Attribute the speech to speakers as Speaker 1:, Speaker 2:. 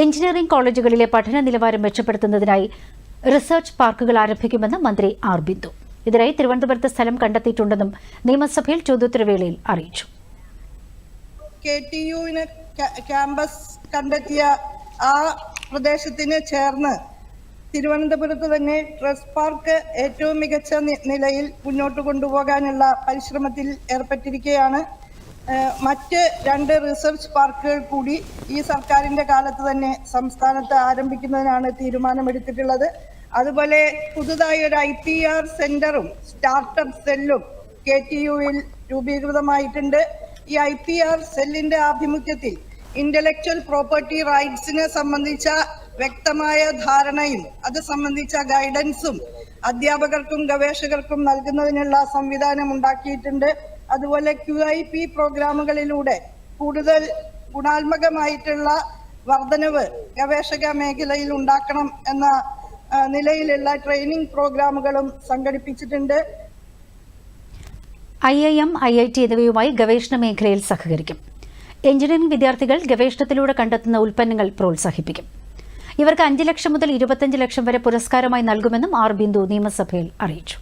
Speaker 1: Engineering കോളേജുകളിലെ പഠന നിലവാരം മെച്ചപ്പെടുത്തുന്നതിനായി റിസർച്ച് പാർക്കുകൾ ആരംഭിക്കുമെന്ന് മന്ത്രി ആർ ബിന്ദു. ഇതിനായി തിരുവനന്തപുരത്ത് സ്ഥലം കണ്ടെത്തിയിട്ടുണ്ടെന്നും നിയമസഭയിൽ ചോദ്യോത്തരവേളയിൽ അറിയിച്ചു.
Speaker 2: ക്യാമ്പസ് കണ്ടെത്തിയ ആ പ്രദേശത്തിന് ചേർന്ന് തിരുവനന്തപുരത്ത് തന്നെ ട്രസ് പാർക്ക് ഏറ്റവും മികച്ച നിലയിൽ മുന്നോട്ട് കൊണ്ടുപോകാനുള്ള പരിശ്രമത്തിൽ ഏർപ്പെട്ടിരിക്കുകയാണ് മറ്റ് രണ്ട് റിസർച്ച് പാർക്കുകൾ കൂടി ഈ സർക്കാരിന്റെ കാലത്ത് തന്നെ സംസ്ഥാനത്ത് ആരംഭിക്കുന്നതിനാണ് തീരുമാനമെടുത്തിട്ടുള്ളത്. അതുപോലെ പുതുതായി ഒരു ഐ പി ആർ സെന്ററും സ്റ്റാർട്ടപ്പ് സെല്ലും കെ ടി യുവിൽ രൂപീകൃതമായിട്ടുണ്ട്. ഈ ഐ പി ആർ സെല്ലിന്റെ ആഭിമുഖ്യത്തിൽ ഇന്റലക്ച്വൽ പ്രോപ്പർട്ടി റൈറ്റ്സിനെ സംബന്ധിച്ച വ്യക്തമായ ധാരണയും അത് സംബന്ധിച്ച ഗൈഡൻസും അധ്യാപകർക്കും ഗവേഷകർക്കും നൽകുന്നതിനുള്ള സംവിധാനം ഉണ്ടാക്കിയിട്ടുണ്ട്. അതുപോലെ ക്യു ഐ പി പ്രോഗ്രാമുകളിലൂടെ കൂടുതൽ ഗുണാത്മകമായിട്ടുള്ള വർധനവ് ഗവേഷക മേഖലയിൽ ഉണ്ടാക്കണം എന്ന നിലയിലുള്ള ട്രെയിനിങ് പ്രോഗ്രാമുകളും സംഘടിപ്പിച്ചിട്ടുണ്ട്.
Speaker 1: I I M I I T എന്നിവയുമായി ഗവേഷണ മേഖലയിൽ സഹകരിക്കും. എഞ്ചിനീയറിംഗ് വിദ്യാർത്ഥികൾ ഗവേഷണത്തിലൂടെ കണ്ടെത്തുന്ന ഉൽപ്പന്നങ്ങൾ പ്രോത്സാഹിപ്പിക്കും. ഇവർക്ക് അഞ്ച് ലക്ഷം മുതൽ ഇരുപത്തഞ്ച് ലക്ഷം വരെ പുരസ്കാരമായി നൽകുമെന്നും ആർ ബിന്ദു നിയമസഭയിൽ അറിയിച്ചു.